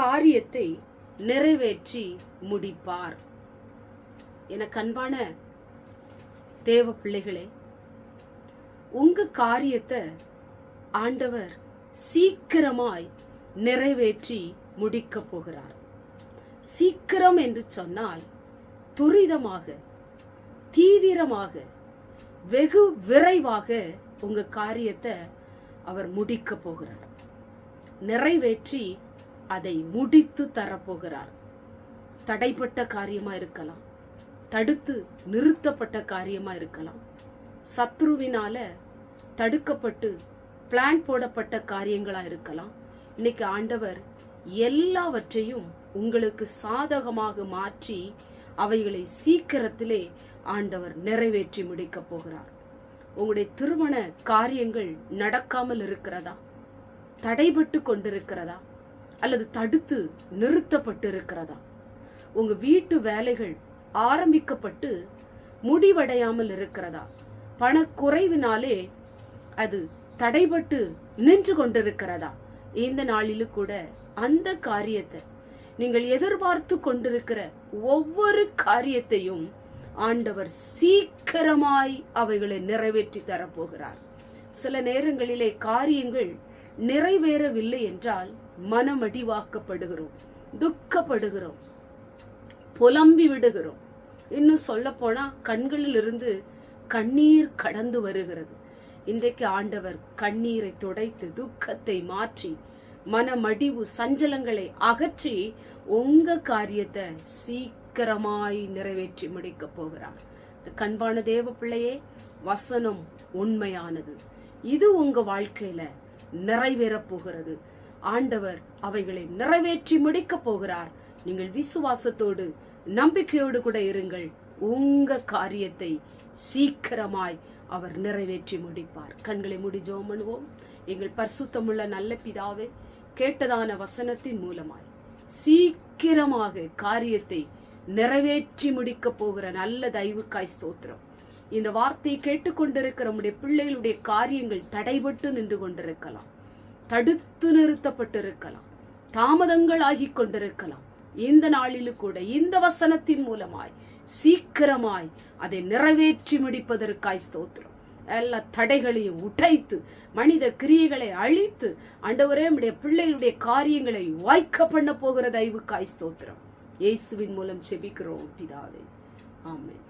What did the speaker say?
காரியத்தை நிறைவேற்றி முடிப்பார். என கண்பான தேவ பிள்ளைகளே உங்க காரியத்தை ஆண்டவர் சீக்கிரமாய் நிறைவேற்றி முடிக்க போகிறார். சீக்கிரம் என்று சொன்னால் துரிதமாக தீவிரமாக வெகு விரைவாக உங்க காரியத்தை அவர் முடிக்க போகிறார். நிறைவேற்றி அதை முடித்து தரப்போகிறார். தடைப்பட்ட காரியமா இருக்கலாம். தடுத்து நிறுத்தப்பட்ட காரியமா இருக்கலாம். சத்ருவினால தடுக்கப்பட்டு பிளான் போடப்பட்ட காரியங்களா இருக்கலாம். இன்னைக்கு ஆண்டவர் எல்லாவற்றையும் உங்களுக்கு சாதகமாக மாற்றி அவைகளை சீக்கிரத்திலே ஆண்டவர் நிறைவேற்றி முடிக்க போகிறார். உங்களுடைய திருமண காரியங்கள் நடக்காமல் இருக்கிறதா? தடைபட்டு கொண்டிருக்கிறதா? அல்லது தடுத்து நிறுத்தப்பட்டு இருக்கிறதா உங்க வீட்டு வேலைகள் ஆரம்பிக்கப்பட்டு முடிவடையாமல் இருக்கிறதா? பணக்குறைவினாலே அது தடைபட்டு நின்று கொண்டிருக்கிறதா? இந்த நாளிலும் கூட அந்த காரியத்தை நீங்கள் எதிர்பார்த்து கொண்டிருக்கிற ஒவ்வொரு காரியத்தையும் ஆண்டவர் சீக்கிரமாய் அவைகளை நிறைவேற்றி தரப்போகிறார். சில நேரங்களிலே காரியங்கள் நிறைவேறவில்லை என்றால் மனமடிவாக்கப்படுகிறோம் துக்கப்படுகிறோம் புலம்பி விடுகிறோம். இன்னும் சொல்ல போனா கண்களில் இருந்து கண்ணீர் கடந்து வருகிறது. இன்றைக்கு ஆண்டவர் கண்ணீரை துடைத்து துக்கத்தை மாற்றி மனமடிவு சஞ்சலங்களை அகற்றி உங்க காரியத்தை சீக்கிரமாய் நிறைவேற்றி முடிக்க போகிறார். கண்பான தேவ பிள்ளையே வசனம் உண்மையானது. இது உங்க வாழ்க்கையில நிறைவேறப் போகிறது. ஆண்டவர் அவைகளை நிறைவேற்றி முடிக்க போகிறார். நீங்கள் விசுவாசத்தோடு நம்பிக்கையோடு கூட இருங்கள். உங்க காரியத்தை சீக்கிரமாய் அவர் நிறைவேற்றி முடிப்பார். கண்களை முடி எங்கள் பரிசுத்தமுள்ள நல்ல பிதாவே கேட்டதான வசனத்தின் மூலமாய் சீக்கிரமாக காரியத்தை நிறைவேற்றி முடிக்க போகிற நல்ல தயவுக்காய் ஸ்தோத்திரம். இந்த வார்த்தையை கேட்டுக்கொண்டிருக்கிற நம்முடைய பிள்ளைகளுடைய காரியங்கள் தடைபட்டு நின்று கொண்டிருக்கலாம். தடுத்து நிறுத்தப்பட்டிருக்கலாம். தாமதங்கள் ஆகி கொண்டிருக்கலாம். இந்த நாளிலும் கூட இந்த வசனத்தின் மூலமாய் சீக்கிரமாய் அதை நிறைவேற்றி முடிப்பதற்காய் ஸ்தோத்திரம். எல்லா தடைகளையும் உடைத்து மனித கிரியைகளை அழித்து அண்டவரே நம்முடைய பிள்ளைகளுடைய காரியங்களை வாய்க்க பண்ண போகிற தயவுக்காய் ஸ்தோத்திரம். இயேசுவின் மூலம் செபிக்கிறோம் பிதாவே. ஆமென்.